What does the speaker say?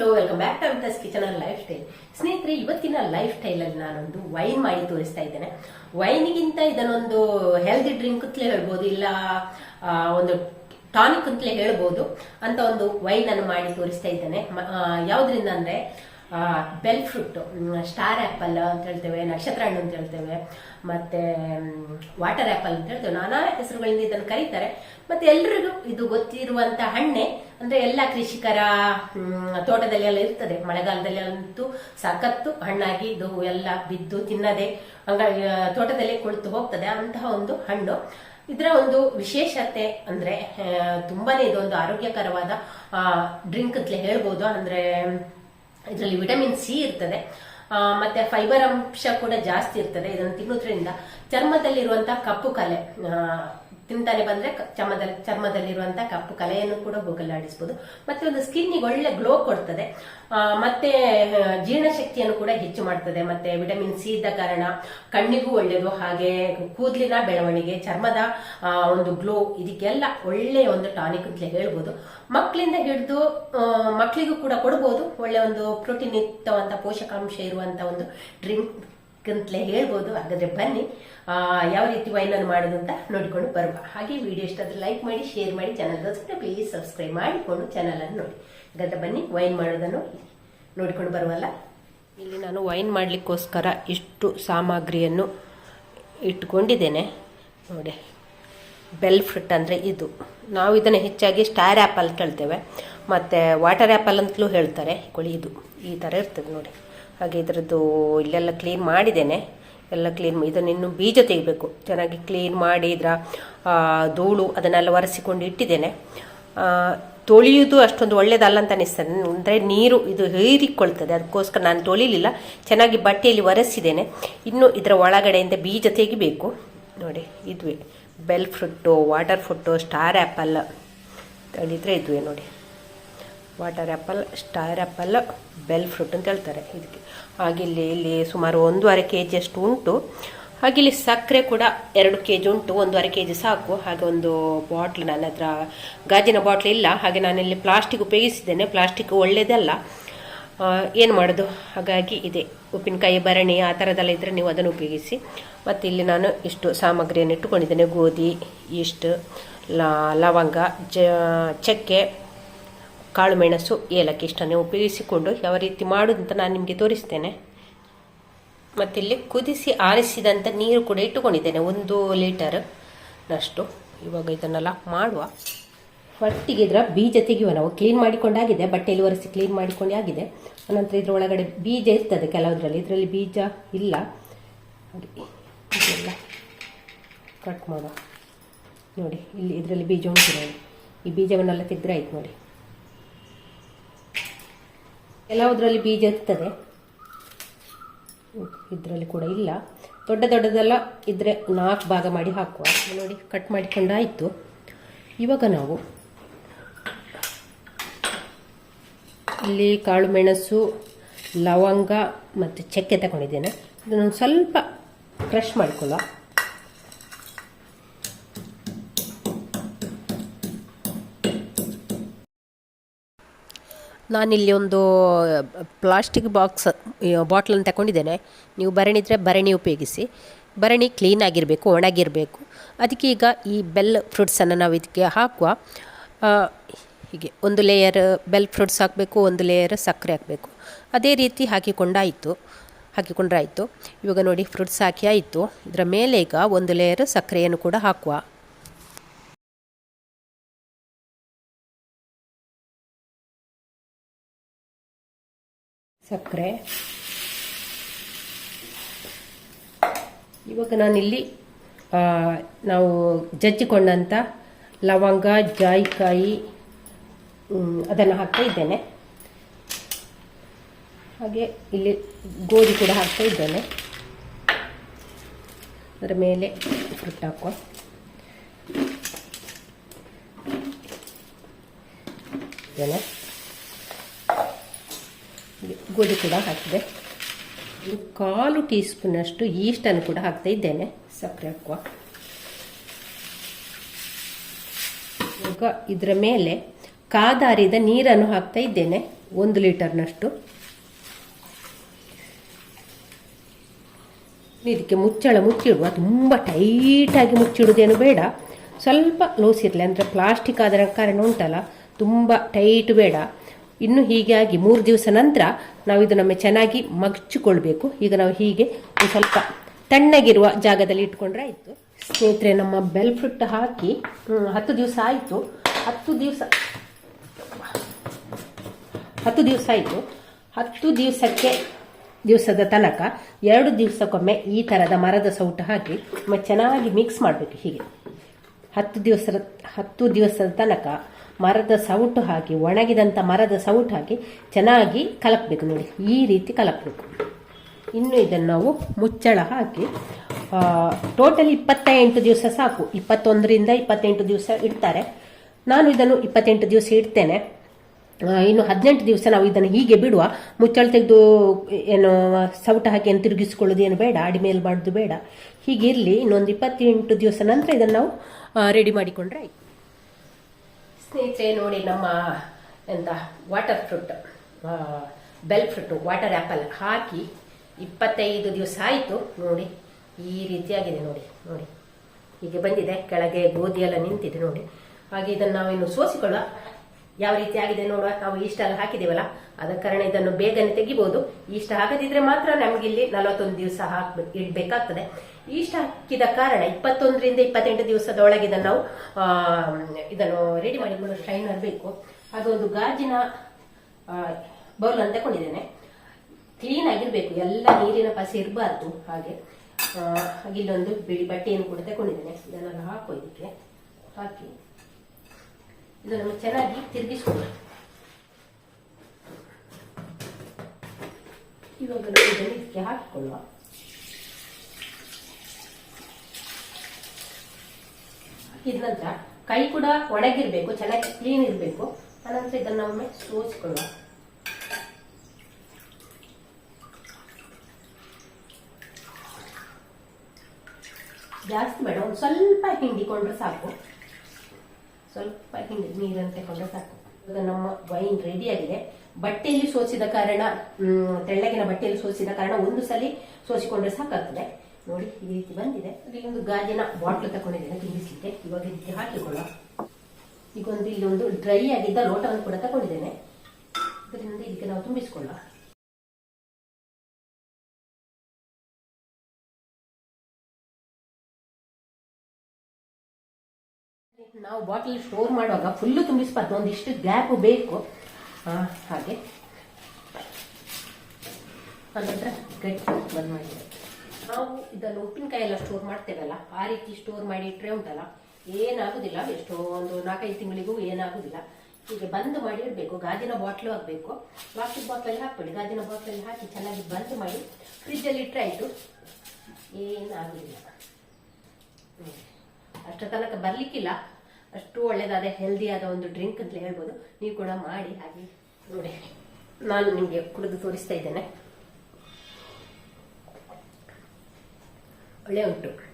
Hello welcome back to Amita's kitchen and lifestyle ಸ್ನೇಹಿತರೆ, ಇವತ್ತಿನ life style ಅಲ್ಲಿ ನಾನೊಂದು ವೈನ್ ಮಾಡಿ ತೋರಿಸ್ತಾ ಇದ್ದೇನೆ. ವೈನಿಗಿಂತ ಇದನ್ನೊಂದು ಹೆಲ್ದಿ ಡ್ರಿಂಕ್ ಅಂತಲೇ ಹೇಳ್ಬೋದು, ಇಲ್ಲ ಒಂದು ಟಾನಿಕ್ ಅಂತಲೇ ಹೇಳ್ಬೋದು ಅಂತ ಒಂದು ವೈನ್ ಅನ್ನು ಮಾಡಿ ತೋರಿಸ್ತಾ ಇದ್ದೇನೆ. ಯಾವ್ದ್ರಿಂದ ಅಂದ್ರೆ ಬೆಲ್ ಫ್ರೂಟ್ ಸ್ಟಾರ್ ಆಪಲ್ ಅಂತ ಹೇಳ್ತೇವೆ, ನಕ್ಷತ್ರ ಹಣ್ಣು ಅಂತ ಹೇಳ್ತೇವೆ, ಮತ್ತೆ ವಾಟರ್ ಆಪಲ್ ಅಂತ ಹೇಳ್ತೇವೆ. ನಾನಾ ಹೆಸರುಗಳಿಂದ ಇದನ್ನು ಕರೀತಾರೆ. ಮತ್ತೆ ಎಲ್ರಿಗೂ ಇದು ಗೊತ್ತಿರುವಂತ ಹಣ್ಣೆ, ಅಂದ್ರೆ ಎಲ್ಲ ಕೃಷಿಕರ ತೋಟದಲ್ಲಿ ಎಲ್ಲ ಇರ್ತದೆ. ಮಳೆಗಾಲದಲ್ಲಿ ಅಂತೂ ಸಖತ್ತು ಹಣ್ಣಾಗಿ ಇದು ಎಲ್ಲ ಬಿದ್ದು ತಿನ್ನದೆ ತೋಟದಲ್ಲೇ ಕುಳಿತು ಹೋಗ್ತದೆ ಅಂತಹ ಒಂದು ಹಣ್ಣು. ಇದರ ಒಂದು ವಿಶೇಷತೆ ಅಂದ್ರೆ ತುಂಬಾನೇ ಇದೊಂದು ಆರೋಗ್ಯಕರವಾದ ಡ್ರಿಂಕ್ ಅಂತಲೇ ಹೇಳ್ಬೋದು. ಅಂದ್ರೆ ಇದರಲ್ಲಿ ವಿಟಮಿನ್ ಸಿ ಇರ್ತದೆ. ಮತ್ತೆ ಫೈಬರ್ ಅಂಶ ಕೂಡ ಜಾಸ್ತಿ ಇರ್ತದೆ. ಇದನ್ನು ತಿನ್ನೋದ್ರಿಂದ ಚರ್ಮದಲ್ಲಿರುವಂತಹ ಕಪ್ಪು ಕಲೆ ತಿಂತಾನೆ ಬಂದ್ರೆ ಚರ್ಮದಲ್ಲಿ ಚರ್ಮದಲ್ಲಿರುವಂತಹ ಕಪ್ಪು ಕಲೆಯನ್ನು ಕೂಡ ಹೋಗಲಾಡಿಸಬಹುದು ಮತ್ತೆ ಒಂದು ಸ್ಕಿನ್ನಿಗೆ ಒಳ್ಳೆ ಗ್ಲೋ ಕೊಡ್ತದೆ. ಮತ್ತೆ ಜೀರ್ಣಶಕ್ತಿಯನ್ನು ಕೂಡ ಹೆಚ್ಚು ಮಾಡ್ತದೆ. ಮತ್ತೆ ವಿಟಮಿನ್ ಸಿ ಇದ್ದ ಕಾರಣ ಕಣ್ಣಿಗೂ ಒಳ್ಳೆಯದು ಹಾಗೆ ಕೂದಲಿನ ಬೆಳವಣಿಗೆ, ಚರ್ಮದ ಒಂದು ಗ್ಲೋ ಇದಕ್ಕೆಲ್ಲ ಒಳ್ಳೆಯ ಒಂದು ಟಾನಿಕ್ ಅಂತ ಹೇಳ್ಬೋದು. ಮಕ್ಕಳಿಂದ ಹಿಡಿದು ಮಕ್ಕಳಿಗೂ ಕೂಡ ಕೊಡ್ಬೋದು. ಒಳ್ಳೆ ಒಂದು ಪ್ರೋಟೀನ್ ಯುಕ್ತವಂತ ಪೋಷಕಾಂಶ ಇರುವಂತ ಒಂದು ಡ್ರಿಂಕ್ ಅಂತಲೇ ಹೇಳ್ಬೋದು. ಹಾಗಾದ್ರೆ ಬನ್ನಿ ಯಾವ ರೀತಿ ವೈನ್ ಅನ್ನು ಮಾಡೋದು ಅಂತ ನೋಡಿಕೊಂಡು ಬರುವ ಹಾಗೆ ವಿಡಿಯೋ ಇಷ್ಟ ಆದ್ರೆ ಲೈಕ್ ಮಾಡಿ ಶೇರ್ ಮಾಡಿ ಚಾನಲ್ ಪ್ಲೀಸ್ ಸಬ್ಸ್ಕ್ರೈಬ್ ಮಾಡಿಕೊಂಡು ಚಾನಲನ್ನು ನೋಡಿ. ಹಾಗಾದ್ರೆ ಬನ್ನಿ ವೈನ್ ಮಾಡೋದನ್ನು ನೋಡಿಕೊಂಡು ಬರುವಲ್ಲ. ಇಲ್ಲಿ ನಾನು ವೈನ್ ಮಾಡಲಿಕ್ಕೋಸ್ಕರ ಇಷ್ಟು ಸಾಮಗ್ರಿಯನ್ನು ಇಟ್ಕೊಂಡಿದ್ದೇನೆ. ನೋಡಿ ಬೆಲ್ ಫ್ರೂಟ್ ಅಂದರೆ ಇದು. ನಾವು ಇದನ್ನು ಹೆಚ್ಚಾಗಿ ಸ್ಟಾರ್ ಆ್ಯಪಲ್ ಕೇಳ್ತೇವೆ. ಮತ್ತು ವಾಟರ್ ಆ್ಯಪಲ್ ಅಂತಲೂ ಹೇಳ್ತಾರೆ. ಕೊಳಿ ಇದು, ಈ ಥರ ಇರ್ತದೆ ನೋಡಿ. ಹಾಗೆ ಇದರದ್ದು ಇಲ್ಲೆಲ್ಲ ಕ್ಲೀನ್ ಮಾಡಿದ್ದೇನೆ. ಎಲ್ಲ ಕ್ಲೀನ್ ಇದನ್ನು ಇನ್ನು ಬೀಜ ತೆಗಿಬೇಕು. ಚೆನ್ನಾಗಿ ಕ್ಲೀನ್ ಮಾಡಿ ಇದರ ಧೂಳು ಅದನ್ನೆಲ್ಲ ಒರೆಸಿಕೊಂಡು ಇಟ್ಟಿದ್ದೇನೆ. ತೊಳೆಯುವುದು ಅಷ್ಟೊಂದು ಒಳ್ಳೇದಲ್ಲ ಅಂತ ಅನಿಸ್ತದೆ. ಅಂದರೆ ನೀರು ಇದು ಹೀರಿಕೊಳ್ತದೆ ಅದಕ್ಕೋಸ್ಕರ ನಾನು ತೊಳಿಲಿಲ್ಲ. ಚೆನ್ನಾಗಿ ಬಟ್ಟೆಯಲ್ಲಿ ಒರೆಸಿದ್ದೇನೆ. ಇನ್ನು ಇದರ ಒಳಗಡೆಯಿಂದ ಬೀಜ ತೆಗಿಬೇಕು. ನೋಡಿ, ಇದುವೆ. Bell fruit water fruit star apple ತಳಿದ್ರೆ ಇದುವೆ ನೋಡಿ. Water apple star apple bell fruit ಅಂತ ಹೇಳ್ತಾರೆ ಇದಕ್ಕೆ. ಹಾಗೆ ಇಲ್ಲಿ ಸುಮಾರು ಒಂದೂವರೆ ಕೆ ಜಿಯಷ್ಟು ಉಂಟು. ಹಾಗೆ ಇಲ್ಲಿ ಸಕ್ಕರೆ ಕೂಡ ಎರಡು ಕೆ ಜಿ ಉಂಟು, ಒಂದೂವರೆ ಕೆ ಜಿ ಸಾಕು. ಹಾಗೆ ಒಂದು ಬಾಟ್ಲ್ ನನ್ನ ಹತ್ರ, ಗಾಜಿನ ಬಾಟ್ಲ್ ಇಲ್ಲ. ಹಾಗೆ ನಾನಿಲ್ಲಿ ಪ್ಲಾಸ್ಟಿಕ್ ಉಪಯೋಗಿಸಿದ್ದೇನೆ. ಪ್ಲಾಸ್ಟಿಕ್ ಒಳ್ಳೆಯದಲ್ಲ ಏನು ಮಾಡೋದು? ಹಾಗಾಗಿ ಇದೆ. ಉಪ್ಪಿನಕಾಯಿ ಭರಣಿ ಆ ಥರದ್ದೆಲ್ಲ ಇದ್ದರೆ ನೀವು ಅದನ್ನು ಉಪಯೋಗಿಸಿ. ಮತ್ತು ಇಲ್ಲಿ ನಾನು ಇಷ್ಟು ಸಾಮಗ್ರಿಯನ್ನು ಇಟ್ಟುಕೊಂಡಿದ್ದೇನೆ. ಗೋಧಿ ಈಸ್ಟ್ ಲವಂಗ ಚಕ್ಕೆ ಕಾಳು ಮೆಣಸು ಏಲಕ್ಕಿ ಇಷ್ಟನ್ನೇ ಉಪಯೋಗಿಸಿಕೊಂಡು ಯಾವ ರೀತಿ ಮಾಡೋದು ಅಂತ ನಾನು ನಿಮಗೆ ತೋರಿಸ್ತೇನೆ. ಮತ್ತಿಲ್ಲಿ ಕುದಿಸಿ ಆರಿಸಿದಂಥ ನೀರು ಕೂಡ ಇಟ್ಟುಕೊಂಡಿದ್ದೇನೆ, ಒಂದು ಲೀಟರ್ ನಷ್ಟು. ಇವಾಗ ಇದನ್ನೆಲ್ಲ ಮಾಡುವ. ಫಸ್ಟಿಗೆ ಇದರ ಬೀಜ ತೆಗೆಯುವ. ನಾವು ಕ್ಲೀನ್ ಮಾಡಿಕೊಂಡಾಗಿದೆ ಬಟ್ಟೆಯಲ್ಲಿ ಒರೆಸಿ ಕ್ಲೀನ್ ಮಾಡಿಕೊಂಡೇ ಆಗಿದೆ. ಅನಂತರ ಇದರ ಒಳಗಡೆ ಬೀಜ ಇರ್ತದೆ ಕೆಲವರಲ್ಲಿ ಇದರಲ್ಲಿ ಬೀಜ ಇಲ್ಲ. ಇದೆಲ್ಲ ಕಟ್ ಮಾಡುವ. ನೋಡಿ, ಇಲ್ಲಿ ಇದರಲ್ಲಿ ಬೀಜ ಉಂಟು ನೋಡಿ. ಈ ಬೀಜವನ್ನೆಲ್ಲ ತೆಗೆದ್ರೆ ಆಯ್ತು ನೋಡಿ. ಕೆಲವುದ್ರಲ್ಲಿ ಬೀಜ ಇರ್ತದೆ. ಇದರಲ್ಲಿ ಕೂಡ ಇಲ್ಲ. ದೊಡ್ಡ ದೊಡ್ಡದೆಲ್ಲ ಇದ್ರೆ ನಾಲ್ಕು ಭಾಗ ಮಾಡಿ ಹಾಕುವ. ನೋಡಿ, ಕಟ್ ಮಾಡಿಕೊಂಡಾಯಿತು. ಇವಾಗ ನಾವು ಇಲ್ಲಿ ಕಾಳು ಮೆಣಸು, ಲವಂಗ ಮತ್ತು ಚಕ್ಕೆ ತಗೊಂಡಿದ್ದೇನೆ. ಇದನ್ನು ಸ್ವಲ್ಪ ಕ್ರಷ್ ಮಾಡಿಕೊಳ್ಳುವ. ನಾನಿಲ್ಲಿ ಒಂದು ಪ್ಲಾಸ್ಟಿಕ್ ಬಾಕ್ಸ್ ಬಾಟ್ಲನ್ನು ತಗೊಂಡಿದ್ದೇನೆ. ನೀವು ಬರಣಿದ್ರೆ ಬರಣಿ ಉಪಯೋಗಿಸಿ. ಬರಣಿ ಕ್ಲೀನ್ ಆಗಿರಬೇಕು, ಒಣಗಿರಬೇಕು. ಅದಕ್ಕೆ ಈಗ ಈ ಬೆಲ್ ಫ್ರೂಟ್ಸನ್ನು ನಾವು ಇದಕ್ಕೆ ಹಾಕುವ ಹೀಗೆ ಒಂದು ಲೇಯರ್ ಬೆಲ್ ಫ್ರೂಟ್ಸ್ ಹಾಕಬೇಕು, ಒಂದು ಲೇಯರ್ ಸಕ್ಕರೆ ಹಾಕಬೇಕು. ಅದೇ ರೀತಿ ಹಾಕಿಕೊಂಡಾಯಿತು, ಹಾಕಿಕೊಂಡ್ರಾಯಿತು. ಇವಾಗ ನೋಡಿ ಫ್ರೂಟ್ಸ್ ಹಾಕಿ ಆಯಿತು. ಇದರ ಮೇಲೆ ಈಗ ಒಂದು ಲೇಯರ್ ಸಕ್ಕರೆಯನ್ನು ಕೂಡ ಹಾಕುವ. ಸಕ್ಕರೆ. ಇವಾಗ ನಾನಿಲ್ಲಿ ನಾವು ಜಜ್ಜಿಕೊಂಡಂಥ ಲವಂಗ, ಜಾಯಿಕಾಯಿ ಅದನ್ನು ಹಾಕ್ತಾ ಇದ್ದೇನೆ. ಹಾಗೆ ಇಲ್ಲಿ ಗೋಧಿ ಕೂಡ ಹಾಕ್ತಾ ಇದ್ದೇನೆ. ಅದರ ಮೇಲೆ ಫ್ರುಟ್ ಹಾಕುವ. ಇದ್ದೇನೆ. ಗೋಧಿ ಕೂಡ ಹಾಕಿದೆ. ಕಾಲು ಟೀ ಸ್ಪೂನಷ್ಟು ಈಸ್ಟನ್ನು ಕೂಡ ಹಾಕ್ತಾ ಇದ್ದೇನೆ. ಸಕ್ಕರೆ ಹಾಕುವ. ಈಗ ಇದರ ಮೇಲೆ ಕಾದಾರಿದ ನೀರನ್ನು ಹಾಕ್ತಾ ಇದ್ದೇನೆ. ಒಂದು ಲೀಟರ್ನಷ್ಟು. ಇದಕ್ಕೆ ಮುಚ್ಚಳ ಮುಚ್ಚಿಡುವ. ತುಂಬ ಟೈಟಾಗಿ ಮುಚ್ಚಿಡುವುದೇನು ಬೇಡ. ಸ್ವಲ್ಪ ಲೂಸ್ ಇರಲಿ. ಅಂದರೆ ಪ್ಲಾಸ್ಟಿಕ್ ಆದ ಕಾರಣ ಉಂಟಲ್ಲ. ತುಂಬ ಟೈಟ್ ಬೇಡ. ಇನ್ನು ಹೀಗೆ ಆಗಿ ಮೂರು ದಿವಸ ನಂತರ ನಾವು ಇದು ನಮ್ಮ ಚೆನ್ನಾಗಿ ಮಗ್ಚಿಕೊಳ್ಬೇಕು. ಈಗ ನಾವು ಹೀಗೆ ಸ್ವಲ್ಪ ತಣ್ಣಗಿರುವ ಜಾಗದಲ್ಲಿ ಇಟ್ಕೊಂಡ್ರೆ ಆಯಿತು. ಸ್ನೇಹಿತರೆ, ನಮ್ಮ ಬೆಲ್ ಫ್ರುಟ್ ಹಾಕಿ ಹತ್ತು ದಿವಸ ಆಯಿತು. ಹತ್ತು ದಿವಸ ಹತ್ತು ದಿವಸ ಆಯಿತು. ಹತ್ತು ದಿವಸಕ್ಕೆ ದಿವಸದ ತನಕ ಎರಡು ದಿವಸಕ್ಕೊಮ್ಮೆ ಈ ಥರದ ಮರದ ಸೌಟು ಹಾಕಿ ಚೆನ್ನಾಗಿ ಮಿಕ್ಸ್ ಮಾಡಬೇಕು ಹೀಗೆ. ಹತ್ತು ದಿವಸದ ಹತ್ತು ದಿವಸದ ತನಕ ಮರದ ಸೌಟು ಹಾಕಿ ಒಣಗಿದಂಥ ಮರದ ಸೌಟು ಹಾಕಿ ಚೆನ್ನಾಗಿ ಕಲಕಬೇಕು ನೋಡಿ. ಈ ರೀತಿ ಕಲಕಬೇಕು. ಇನ್ನು ಇದನ್ನು ನಾವು ಮುಚ್ಚಳ ಹಾಕಿ ಟೋಟಲ್ ಇಪ್ಪತ್ತ ಎಂಟು ದಿವಸ ಸಾಕು. ಇಪ್ಪತ್ತೊಂದರಿಂದ ಇಪ್ಪತ್ತೆಂಟು ದಿವಸ ಇಡ್ತಾರೆ. ನಾನು ಇದನ್ನು ಇಪ್ಪತ್ತೆಂಟು ದಿವಸ ಇಡ್ತೇನೆ. ಇನ್ನು ಹದಿನೆಂಟು ದಿವಸ ನಾವು ಇದನ್ನು ಹೀಗೆ ಬಿಡುವ. ಮುಚ್ಚಳ ತೆಗೆದು, ಏನು, ಸೌಟ ಹಾಕಿ ಏನು ತಿರುಗಿಸ್ಕೊಳ್ಳೋದು ಏನು ಬೇಡ, ಅಡಿ ಮೇಲೆ ಮಾಡೋದು ಬೇಡ. ಹೀಗೆ ಇರಲಿ, ಇನ್ನೊಂದು ಇಪ್ಪತ್ತೆಂಟು ದಿವಸ ನಂತರ ಇದನ್ನು ನಾವು ರೆಡಿ ಮಾಡಿಕೊಂಡ್ರೆ ಆಯ್ತು. ಸ್ನೇಹಿತರೆ, ನೋಡಿ ನಮ್ಮ, ಎಂತ water fruit bell fruit water apple ಹಾಕಿ ಇಪ್ಪತ್ತೈದು ದಿವಸ ಆಯಿತು. ನೋಡಿ, ಈ ರೀತಿಯಾಗಿದೆ, ನೋಡಿ ನೋಡಿ. ಹೀಗೆ ಬಂದಿದೆ. ಕೆಳಗೆ ಗೋಧಿ ಎಲ್ಲ ನಿಂತಿದೆ, ನೋಡಿ. ಹಾಗೆ ಇದನ್ನು ನಾವಿನ್ನು ಸೋಸಿಕೊಳ್ಳುವ ಯಾವ ರೀತಿ ಆಗಿದೆ ನೋಡುವ ನಾವು ಇಷ್ಟೆಲ್ಲ ಹಾಕಿದೇವಲ್ಲ ಅದ ಕಾರಣ ಇದನ್ನು ಬೇಗನೆ ತೆಗಿಬಹುದು ಇಷ್ಟ ಹಾಕದಿದ್ರೆ ಮಾತ್ರ ನಮ್ಗೆ ಇಲ್ಲಿ ನಲವತ್ತೊಂದು ದಿವಸ ಹಾಕ್ಬೇಕು ಇಡ್ಬೇಕಾಗ್ತದೆ. ಇಷ್ಟ ಹಾಕಿದ ಕಾರಣ ಇಪ್ಪತ್ತೊಂದರಿಂದ ಇಪ್ಪತ್ತೆಂಟು ದಿವಸದ ಒಳಗೆ ಇದನ್ನು ನಾವು ಇದನ್ನು ರೆಡಿ ಮಾಡಿ ಶೈನರ್ ಬೇಕು. ಹಾಗೆ ಒಂದು ಗಾಜಿನ ಬೌಲ್ ಅಂತ ತಗೊಂಡಿದ್ದೇನೆ. ಕ್ಲೀನ್ ಆಗಿರ್ಬೇಕು. ಎಲ್ಲ ನೀರಿನ ಪಸಿ ಇರಬಾರ್ದು ಹಾಗೆ. ಹಾಗೆ ಇಲ್ಲೊಂದು ಬಿಳಿ ಬಟ್ಟೆಯನ್ನು ಕೂಡ ತಗೊಂಡಿದ್ದೇನೆ. ಇದನ್ನೆಲ್ಲ ಹಾಕೋ. ಇದಕ್ಕೆ ನಮಗೆ ಚೆನ್ನಾಗಿ ತಿರುಗಿಸ್ಕೊಬೇಕು ಇವಾಗ ನಾವು ಇದನ್ನು ಹಾಕಿಕೊಳ್ಳುವ. ಹಾಕಿದ ನಂತರ ಕೈ ಕೂಡ ಒಣಗಿರ್ಬೇಕು, ಚೆನ್ನಾಗಿ ಕ್ಲೀನ್ ಇರಬೇಕು. ಆನಂತರ ಇದನ್ನ ಒಮ್ಮೆ ಸೋಸ್ಕೊಳ್ಳುವ. ಜಾಸ್ತಿ ಬೇಡ, ಒಂದು ಸ್ವಲ್ಪ ಹಿಂಡಿಕೊಂಡ್ರೆ ಸಾಕು. ಸ್ವಲ್ಪ ಹಿಂಗೆ ನೀರನ್ನು ತಗೊಂಡ್ರೆ ಸಾಕು. ಇವಾಗ ನಮ್ಮ ವೈನ್ ರೆಡಿ ಆಗಿದೆ. ಬಟ್ಟೆಯಲ್ಲಿ ಸೋಸಿದ ಕಾರಣ ತೆಳ್ಳಗಿನ ಬಟ್ಟೆಯಲ್ಲಿ ಸೋಸಿದ ಕಾರಣ ಒಂದು ಸಲ ಸೋಸಿಕೊಂಡ್ರೆ ಸಾಕಾಗ್ತದೆ. ನೋಡಿ, ಈ ರೀತಿ ಬಂದಿದೆ. ಇಲ್ಲಿ ಒಂದು ಗಾಜಿನ ಬಾಟ್ಲು ತಗೊಂಡಿದ್ದೇನೆ ತುಂಬಿಸ್ಲಿಕ್ಕೆ. ಇವಾಗ ಇದಕ್ಕೆ ಹಾಕಿಕೊಳ್ಳ ಈಗ ಒಂದು, ಇಲ್ಲಿ ಒಂದು ಡ್ರೈ ಆಗಿದ್ದ ಲೋಟವನ್ನು ಕೂಡ ತಗೊಂಡಿದ್ದೇನೆ. ಇದರಿಂದ ಇದಕ್ಕೆ ನಾವು ತುಂಬಿಸಿಕೊಳ್ಳ ನಾವು ಬಾಟಲ್ ಸ್ಟೋರ್ ಮಾಡುವಾಗ ಫುಲ್ಲು ತುಂಬಿಸ್ಬಾರ್ದು. ಒಂದಿಷ್ಟು ಗ್ಯಾಪ್ ಬೇಕು. ಹಾಗೆ. ಅನಂತರ ಗಟ್ಟಿ ಬಂದ್ ಮಾಡಿದೆ ನಾವು ಇದನ್ನು ಉಪ್ಪಿನಕಾಯಿ ಎಲ್ಲ ಸ್ಟೋರ್ ಮಾಡ್ತೇವಲ್ಲ, ಆ ರೀತಿ ಸ್ಟೋರ್ ಮಾಡಿ ಇಟ್ಟರೆ ಉಂಟಲ್ಲ, ಏನಾಗುದಿಲ್ಲ. ಎಷ್ಟೋ ಒಂದು ನಾಲ್ಕೈದು ತಿಂಗಳಿಗೂ ಏನಾಗುದಿಲ್ಲ. ಹೀಗೆ ಬಂದ್ ಮಾಡಿ ಇಡಬೇಕು. ಗಾಜಿನ ಬಾಟ್ಲು ಆಗಬೇಕು ಪ್ಲಾಸ್ಟಿಕ್ ಬಾಟ್ಲಲ್ಲಿ ಹಾಕ್ಬೇಡಿ ಗಾಜಿನ ಬಾಟ್ಲಲ್ಲಿ ಹಾಕಿ ಚೆನ್ನಾಗಿ ಬಂದ್ ಮಾಡಿ ಫ್ರಿಜ್ಜಲ್ಲಿ ಇಟ್ಟರೆ ಆಯಿತು. ಏನಾಗುದಿಲ್ಲ. ಅಷ್ಟರ ತನಕ ಬರ್ಲಿಕ್ಕಿಲ್ಲ. ಅಷ್ಟು ಒಳ್ಳೇದಾದ ಹೆಲ್ದಿ ಆದ ಒಂದು ಡ್ರಿಂಕ್ ಅಂತ ಹೇಳ್ಬೋದು. ನೀವು ಕೂಡ ಮಾಡಿ ಹಾಗೆ ನೋಡಿ. ನಾನು ನಿಮಗೆ ಕುಡಿದು ತೋರಿಸ್ತಾ ಇದ್ದೇನೆ. ಒಳ್ಳೆ ಉಂಟು.